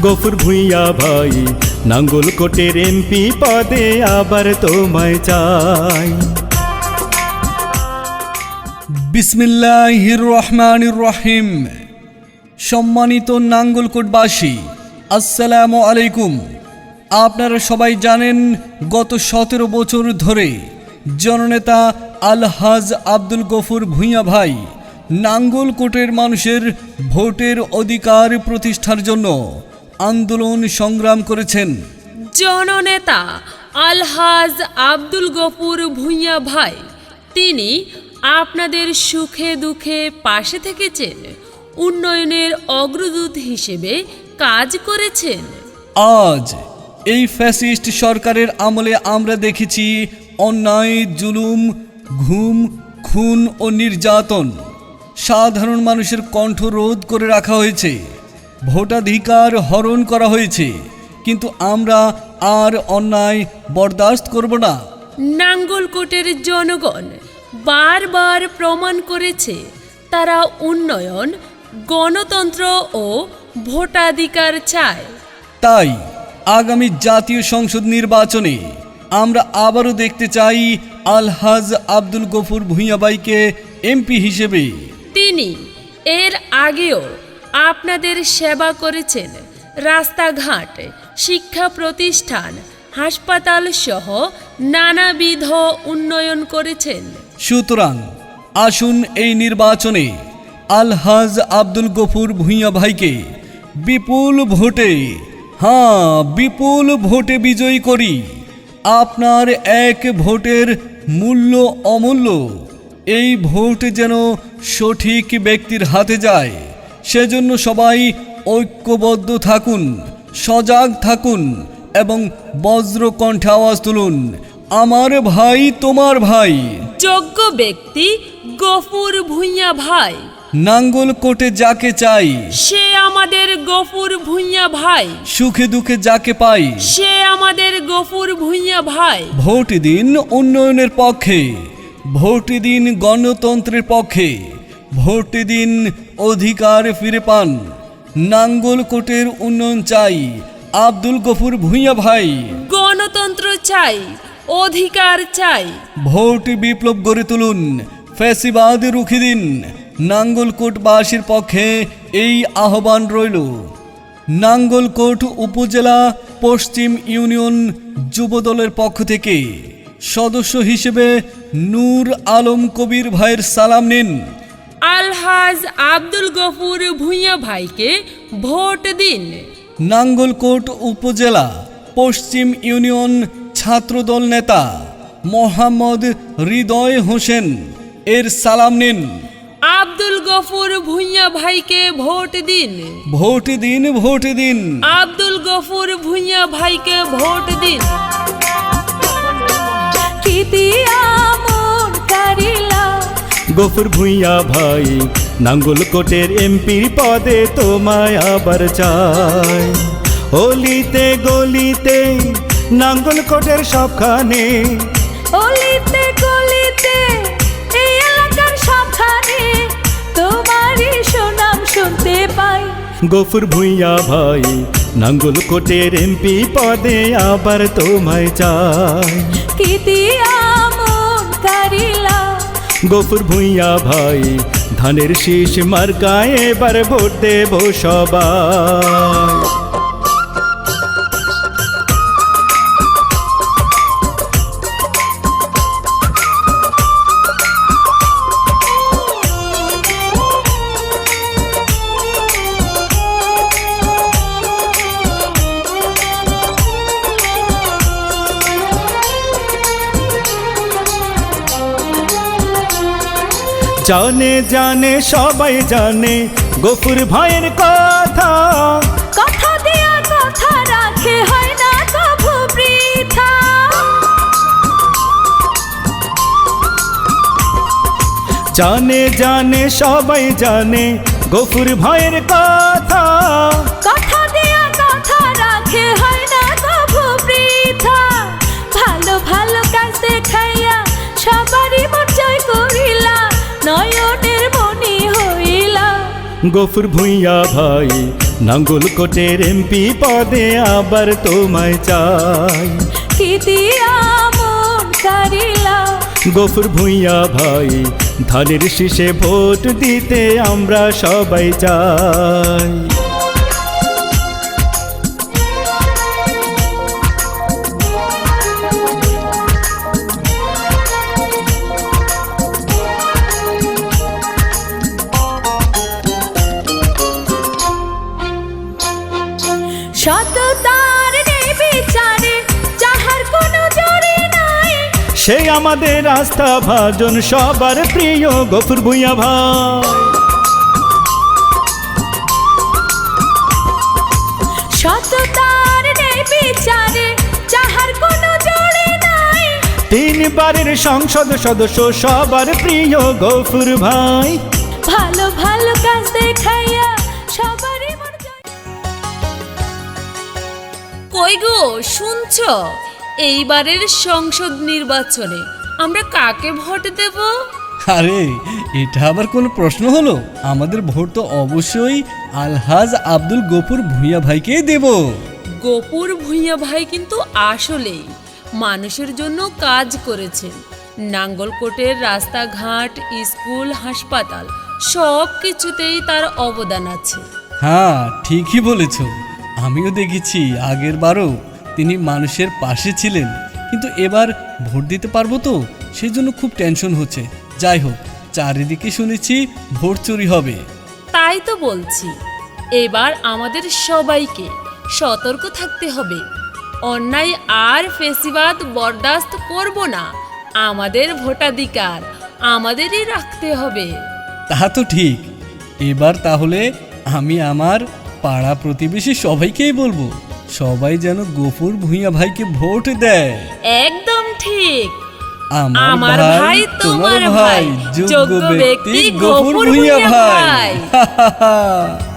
গফুর ভুইয়া ভাই, নাঙ্গল কোটের এমপি পদে আবার তোমায় চাই। বিসমিল্লাহির রহমানির রহিম। সম্মানিত নাঙ্গলকোটবাসী আসসালামু আলাইকুম। আপনারা সবাই জানেন, গত সতেরো বছর ধরে জননেতা আলহাজ আব্দুল গফুর ভূঁইয়া ভাই নাঙ্গলকোটের মানুষের ভোটের অধিকার প্রতিষ্ঠার জন্য আন্দোলন সংগ্রাম করেছেন। জননেতা আলহাজ আব্দুল গফুর ভুঁইয়া ভাই তিনি আপনাদের সুখে দুঃখে পাশে থেকেছেন উন্নয়নের অগ্রদূত হিসেবে কাজ করেছেন। আজ এই ফ্যাসিস্ট সরকারের আমলে আমরা দেখেছি অন্যায় জুলুম ঘুম খুন ও নির্যাতন। সাধারণ মানুষের কণ্ঠ রোধ করে রাখা হয়েছে। ভোটাধিকার হরণ করা হয়েছে। কিন্তু আমরা আর অন্যায় বরদাস্ত করব না। নাঙ্গলকোটের জনগণ বারবার প্রমাণ করেছে তারা উন্নয়ন গণতন্ত্র ও ভোটাধিকার চায়। তাই আগামী জাতীয় সংসদ নির্বাচনে আমরা আবারও দেখতে চাই আলহাজ আব্দুল গফুর ভূঁইয়াবাইকে এমপি হিসেবে। তিনি এর আগেও আপনাদের সেবা করেছেন। রাস্তাঘাট, শিক্ষা প্রতিষ্ঠান, হাসপাতাল সহ নানাবিধ উন্নয়ন করেছেন। সুতরাং আসুন এই নির্বাচনে আলহাজ আব্দুল গফুর ভূঁইয়া ভাইকে বিপুল ভোটে হ্যাঁ বিপুল ভোটে বিজয়ী করি। আপনার এক ভোটের মূল্য অমূল্য। এই ভোট যেন সঠিক ব্যক্তির হাতে যায়। সেজন্য সবাই ঐক্যবদ্ধ থাকুন সজাগ থাকুন এবং বজ্র কণ্ঠে আওয়াজ তুলুন আমার ভাই তোমার ভাই। যোগ্য ব্যক্তি গফুর ভুঁইয়া ভাই। নাঙ্গল কোটে যাকে চাই সে আমাদের গফুর ভুঁইয়া ভাই। সুখে দুঃখে যাকে পাই সে আমাদের গফুর ভুঁইয়া ভাই। ভোট দিন উন্নয়নের পক্ষে ভোট দিন গণতন্ত্রের পক্ষে ভোট দিন অধিকার ফিরে পান। নাঙ্গল কোটের উন্নয়ন চাই। আব্দুল গফুর ভূঁইয়া ভাই। গণতন্ত্র চাই অধিকার চাই। ভোট বিপ্লব গড়ে তুলুন ফ্যাসিবাদ রুখে দিন। নাঙ্গলকোটবাসীর পক্ষে এই আহ্বান রইল। নাঙ্গলকোট উপজেলা পশ্চিম ইউনিয়ন যুবদলের পক্ষ থেকে। সদস্য হিসেবে নূর আলম কবির ভাইয়ের সালাম নিন। আলহাজ আব্দুল গফুর ভুঁইয়া ভাইকে ভোট দিন। নাঙ্গলকোট উপজেলা পশ্চিম ইউনিয়ন ছাত্রদল নেতা মোহাম্মদ হৃদয় হোসেন এর সালাম নিন। আব্দুল গফুর ভুঁইয়া ভাইকে ভোট দিন। ভোট দিন ভোট দিন। আব্দুল গফুর ভুঁইয়া ভাইকে ভোট দিন। কারিলা গফুর ভুইয়া ভাই নাঙ্গল কোটের এমপির পদে তোমায় আবার চাই। অলিতে গলিতে নাঙ্গল কোটের সবখানে। অলিতে গলিতে এই এলাকার সবখানে তোমারই সুনাম শুনতে পাই। গফুর ভুইয়া ভাই নাঙ্গল কোটের এমপি পদে আবার তোমায় চাই। কিতিয়ামন কারিলা গফুর ভুইয়া ভাই ধানের শীষ মার্কায় এবার ভোট দেব সবাই। জানে জানে সবাই জানে গফুর ভাইয়ের কথা। কথা দেয়া কথা রাখে হয় না কভু বৃথা। জানে জানে সবাই জানে গফুর ভাইয়ের কথা। গফুর ভুইয়া ভাই নাঙ্গল কোটের এমপি পদে আবার তোমায় চাই। মন গফুর ভুইয়া ভাই ধানের শীষে ভোট দিতে আমরা সবাই চাই। সততার নেই বিচারে যাহার কোনো জড়ি নাই। সে আমাদের আস্থা ভাজন সবার প্রিয় গফুর ভুইয়া ভাই। সততার বিচারে যাহার কোনো জড়ি নাই। তিনবারের সংসদ সদস্য সবার প্রিয় গফুর ভাই। ভালো ভালো কাজ দেখাইয়া সবারই কই গো শুনছ? এইবারের সংসদ নির্বাচনে আমরা কাকে ভোট দেব? আরে এটা আবার কোনো প্রশ্ন হলো? আমাদের ভোট তো অবশ্যই আলহাজ আব্দুল গফুর ভূঁইয়া ভাইকে দেব। গোপুর ভূঁইয়া ভাই কিন্তু আসলেই মানুষের জন্য কাজ করেছেন। নাঙ্গলকোটের রাস্তাঘাট স্কুল হাসপাতাল সব কিছুতেই তার অবদান আছে। হ্যাঁ ঠিকই বলেছ। আমিও দেখেছি আগের বারও তিনি মানুষের পাশে ছিলেন। কিন্তু এবার ভোট দিতে পারব তো? সেই জন্য খুব টেনশন হচ্ছে। যাই হোক চারিদিকে শুনেছি ভোট চুরি হবে। তাই তো বলছি। এবার আমাদের সবাইকে সতর্ক থাকতে হবে। অন্যায় আর ফেসিবাদ বরদাস্ত করব না। আমাদের ভোটাধিকার আমাদেরই রাখতে হবে। তা তো ঠিক। এবার তাহলে আমি আমার পাড়া প্রতিবেশী সবাইকেই বলব সবাই যেন গোপুর ভূঁইয়া ভাইকে ভোট দেয়। একদম ঠিক। আমার ভাই তোমার ভাই, যোগ্য ব্যক্তি গোপুর গফুর ভূঁইয়া ভূঁইয়া ভাই। ভাই।